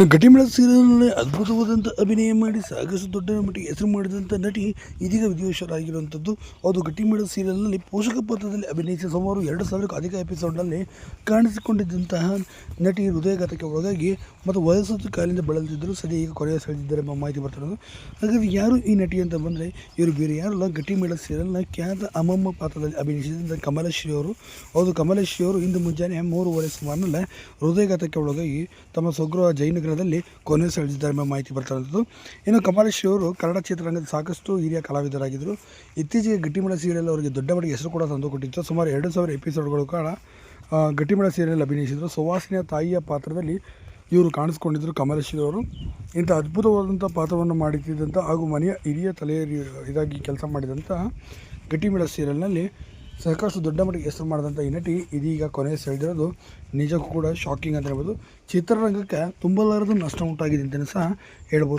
ಇನ್ನು ಗಟ್ಟಿಮೇಳ ಸೀರಿಯಲ್ನಲ್ಲಿ ಅದ್ಭುತವಾದಂಥ ಅಭಿನಯ ಮಾಡಿ ಸಾಕಷ್ಟು ದೊಡ್ಡ ಮಟ್ಟಿಗೆ ಹೆಸರು ಮಾಡಿದಂಥ ನಟಿ ಇದೀಗ ವಿಧಿವಶರಾಗಿರುವಂಥದ್ದು ಅದು ಗಟ್ಟಿಮೇಳ ಸೀರಿಯಲ್ನಲ್ಲಿ ಪೋಷಕ ಪಾತ್ರದಲ್ಲಿ ಅಭಿನಯಿಸಿ ಸುಮಾರು ಎರಡು ಸಾವಿರಕ್ಕೂ ಅಧಿಕ ಎಪಿಸೋಡ್ನಲ್ಲಿ ಕಾಣಿಸಿಕೊಂಡಿದ್ದಂತಹ ನಟಿ ಹೃದಯಘಾತಕ್ಕೆ ಒಳಗಾಗಿ ಮತ್ತು ವಯಸ್ಸು ಕಾಲಿಂದ ಬಳಲ್ತಿದ್ದರು ಸದ್ಯ ಈಗ ಕೊನೆಯ ಸೆಳೆದಿದ್ದಾರೆ ಎಂಬ ಮಾಹಿತಿ ಬರ್ತಿರೋದು ಹಾಗಾಗಿ ಯಾರು ಈ ನಟಿ ಅಂತ ಬಂದರೆ? ಇವರು ಬೇರೆ ಯಾರಲ್ಲ? ಗಟ್ಟಿಮೇಳ ಸೀರಿಯಲ್ನ ಖ್ಯಾತ ಅಮ್ಮಮ್ಮ ಪಾತ್ರದಲ್ಲಿ ಅಭಿನಯಿಸಿದಂಥ ಕಮಲಶ್ರೀ ಅವರು. ಹೌದು ಕಮಲಶ್ರೀ ಅವರು ಇಂದು ಮುಂಜಾನೆ ಮೂರುವರೆ ಸುಮಾರಿನಲ್ಲೇ ಹೃದಯಘಾತಕ್ಕೆ ಒಳಗಾಗಿ ತಮ್ಮ ಸ್ವಗೃಹ ಜಯನಗರದಲ್ಲಿ ಕೊನೆ ಸೆಳೆದಿದ್ದಾರೆ ಎಂಬ ಮಾಹಿತಿ ಬರ್ತಾರಂಥದ್ದು ಇನ್ನು ಕಮಲೇಶ್ ಅವರು ಕನ್ನಡ ಚಿತ್ರರಂಗದ ಸಾಕಷ್ಟು ಹಿರಿಯ ಕಲಾವಿದರಾಗಿದ್ದರು. ಇತ್ತೀಚೆಗೆ ಗಟ್ಟಿಮಳ ಸೀರಿಯಲ್ ಅವರಿಗೆ ದೊಡ್ಡ ಮಟ್ಟಿಗೆ ಹೆಸರು ಕೂಡ ತಂದುಕೊಟ್ಟಿತ್ತು. ಸುಮಾರು ಎರಡು ಸಾವಿರ ಎಪಿಸೋಡ್ಗಳು ಕಾಲ ಗಟ್ಟಿಮಳ ಸೀರಿಯಲ್ ಅಭಿನಯಿಸಿದರು. ಸುವಾಸನೆಯ ತಾಯಿಯ ಪಾತ್ರದಲ್ಲಿ ಇವರು ಕಾಣಿಸ್ಕೊಂಡಿದ್ದರು ಕಮಲೇಶ್ ಅವರು. ಇಂಥ ಅದ್ಭುತವಾದಂಥ ಪಾತ್ರವನ್ನು ಮಾಡುತ್ತಿದ್ದಂಥ ಹಾಗೂ ಮನೆಯ ಹಿರಿಯ ತಲೆಯ ಇದಾಗಿ ಕೆಲಸ ಮಾಡಿದಂಥ ಗಟ್ಟಿಮಿಳ ಸೀರಿಯಲ್ನಲ್ಲಿ ಸಾಕಷ್ಟು ದೊಡ್ಡ ಮಟ್ಟಿಗೆ ಹೆಸರು ಮಾಡಿದಂಥ ಈ ನಟಿ ಇದೀಗ ಕೊನೆ ಸೆಳೆದಿರೋದು ನಿಜಕ್ಕೂ ಕೂಡ ಶಾಕಿಂಗ್ ಅಂತ ಹೇಳ್ಬೋದು. ಚಿತ್ರರಂಗಕ್ಕೆ ತುಂಬಲಾರದು ನಷ್ಟ ಉಂಟಾಗಿದೆ ಅಂತಲೇ ಸಹ ಹೇಳ್ಬೋದು.